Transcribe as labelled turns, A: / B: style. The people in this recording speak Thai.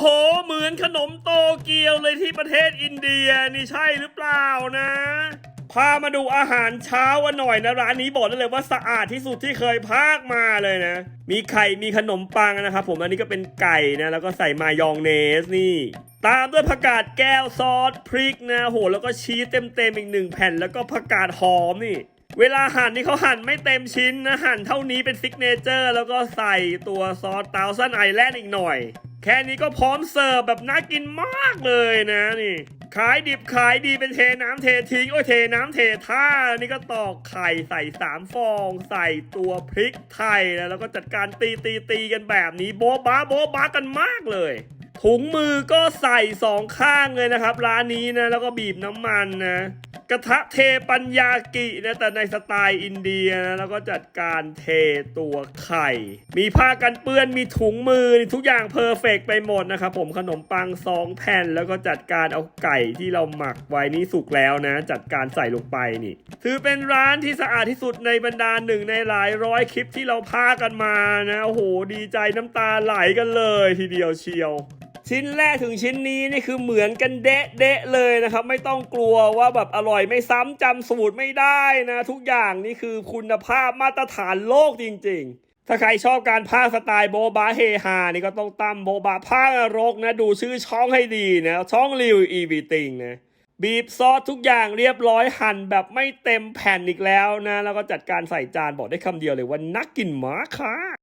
A: โห เหมือนขนมโตเกียวเลยที่ประเทศอินเดียนี่ใช่หรือเปล่านะ พามาดูอาหารเช้ากันหน่อยนะ ร้านนี้บอกได้เลยว่าสะอาดที่สุดที่เคยพากมาเลยนะ มีไข่มีขนมปังนะครับผมอันนี้ก็เป็นไก่นะ แล้วก็ใส่มายองเนสนี่ตามด้วยผักกาดแก้วซอสพริกนะโหแล้วก็ชีสเต็มๆอีกหนึ่งแผ่นแล้วก็ผักกาดหอมนี่ เวลาหั่นนี่เขาหั่นไม่เต็มชิ้นนะหั่นเท่านี้เป็นซิกเนเจอร์ แล้วก็ใส่ตัวซอสเตาวซันไอแลนด์อีกหน่อย แค่นี้ก็พร้อมเสิร์ฟแบบน่ากินมากเลยนะนี่ ขายดิบขายดีเป็นเทน้ำเททิ้งโอ้ยเทน้ำเทท่านี่ก็ตอกไข่ใส่สามฟอง ใส่ตัวพริกไทยนะแล้วก็จัดการตีตีตีกันแบบนี้โบ๊ะบ้าโบ๊ะบ้ากันมากเลยถุงมือก็ใส่สองข้างเลยนะครับ ร้านนี้นะแล้วก็บีบน้ำมันนะกระทะเทปัญญากินะแต่ในสไตล์อินเดียนะแล้วก็จัดการเทตัวไข่ มีผ้ากันเปื้อนมีถุงมือนี่ทุกอย่างเพอร์เฟกไปหมดนะครับผมขนมปังสองแผ่นแล้วก็จัดการเอาไก่ที่เราหมักไว้นี่สุกแล้วนะ จัดการใส่ลงไปนี่ถือเป็นร้านที่สะอาดที่สุดในบรรดาหนึ่งในหลายร้อยคลิปที่เราพากันมานะโอ้โหดีใจน้ำตาไหลกันเลยทีเดียวเชียว ชิ้นแรกถึงชิ้นนี้นี่คือเหมือนกันเดะเดะเลยนะครับ ไม่ต้องกลัวว่าแบบอร่อยไม่ซ้ำจำสูตรไม่ได้นะทุกอย่างนี่คือคุณภาพมาตรฐานโลกจริง ๆถ้าใครชอบการพากสไตล์โบบาเฮฮานี่ก็ต้องตั้มโบบาพากย์นรกนะ ดูชื่อช่องให้ดีนะ ช่องรีวิวอีวีติงนะบีบซอสทุกอย่างเรียบร้อยหั่นแบบไม่เต็มแผ่นอีกแล้วนะ แล้วก็จัดการใส่จานบอกได้คำเดียวเลยว่านักกินหมาค่ะ